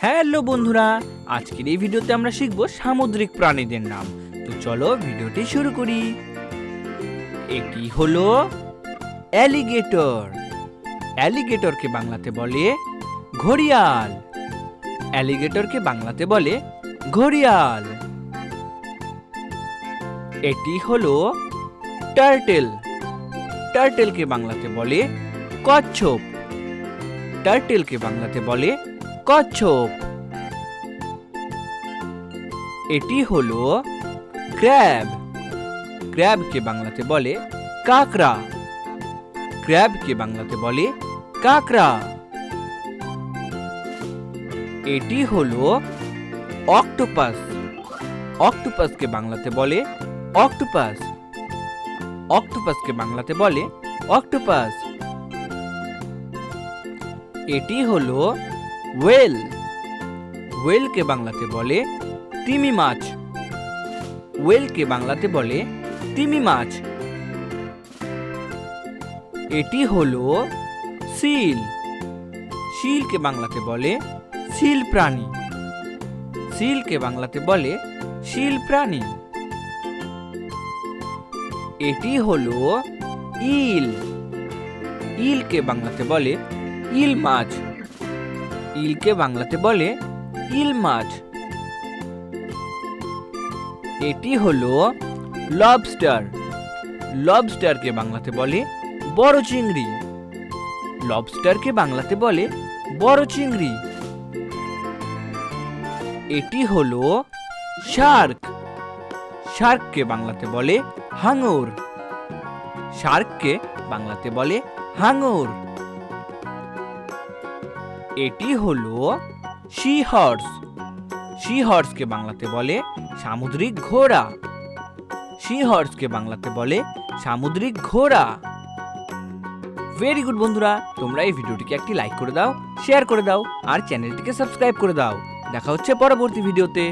Hello বন্ধুরা, আজকের এই ভিডিওতে আমরা শিখব সামুদ্রিক প্রাণীদের নাম। তো চলো ভিডিওটি শুরু করি। এটি হলো অ্যালিগেটর। অ্যালিগেটরকে বাংলাতে বলে ঘড়িয়াল। অ্যালিগেটরকে বাংলাতে বলে ঘড়িয়াল। এটি হলো টার্টেল। টার্টেলকে বাংলাতে বলে কচ্ছপ। টার্টেলকে বাংলাতে বলে কচ্ছপ এটি হলো ক্র্যাব। ক্র্যাবকে বাংলাতে বলে কাকড়া। ক্র্যাবকে বাংলাতে বলে কাকড়া। এটি হলো অক্টোপাস। অক্টোপাসকে বাংলাতে বলে অক্টোপাস। অক্টোপাসকে বাংলাতে বলে অক্টোপাস। এটি হলো ওয়েল। ওয়েলকে বাংলাতে বলে তিমি মাছ। ওয়েলকে বাংলাতে বলে তিমি মাছ। এটি হলো সিল শিলকে বাংলাতে বলে শিল প্রাণী। শিলকে বাংলাতে বলে শিল প্রাণী। এটি হলো ইল। ইলকে বাংলাতে বলে ইল মাছ। ইলকে বাংলাতে বলে ইল মাছ। এটি হলো লবস্টার লবস্টারকে বাংলাতে বলে বড় চিংড়ি। লবস্টারকে বাংলাতে বলে বড় চিংড়ি। এটি হলো শার্ক শার্ককে বাংলাতে বলে হাঙর। শার্ককে বাংলাতে বলে হাঙর। এটি হলো সি হর্স সি হর্সকে বাংলাতে বলে সামুদ্রিক ঘোড়া। সি হর্সকে বাংলাতে বলে সামুদ্রিক ঘোড়া। ভেরি গুড বন্ধুরা, তোমরা এই ভিডিওটিকে একটি লাইক করে দাও শেয়ার করে দাও, আর চ্যানেলটিকে সাবস্ক্রাইব করে দাও। দেখা হচ্ছে পরবর্তী ভিডিওতে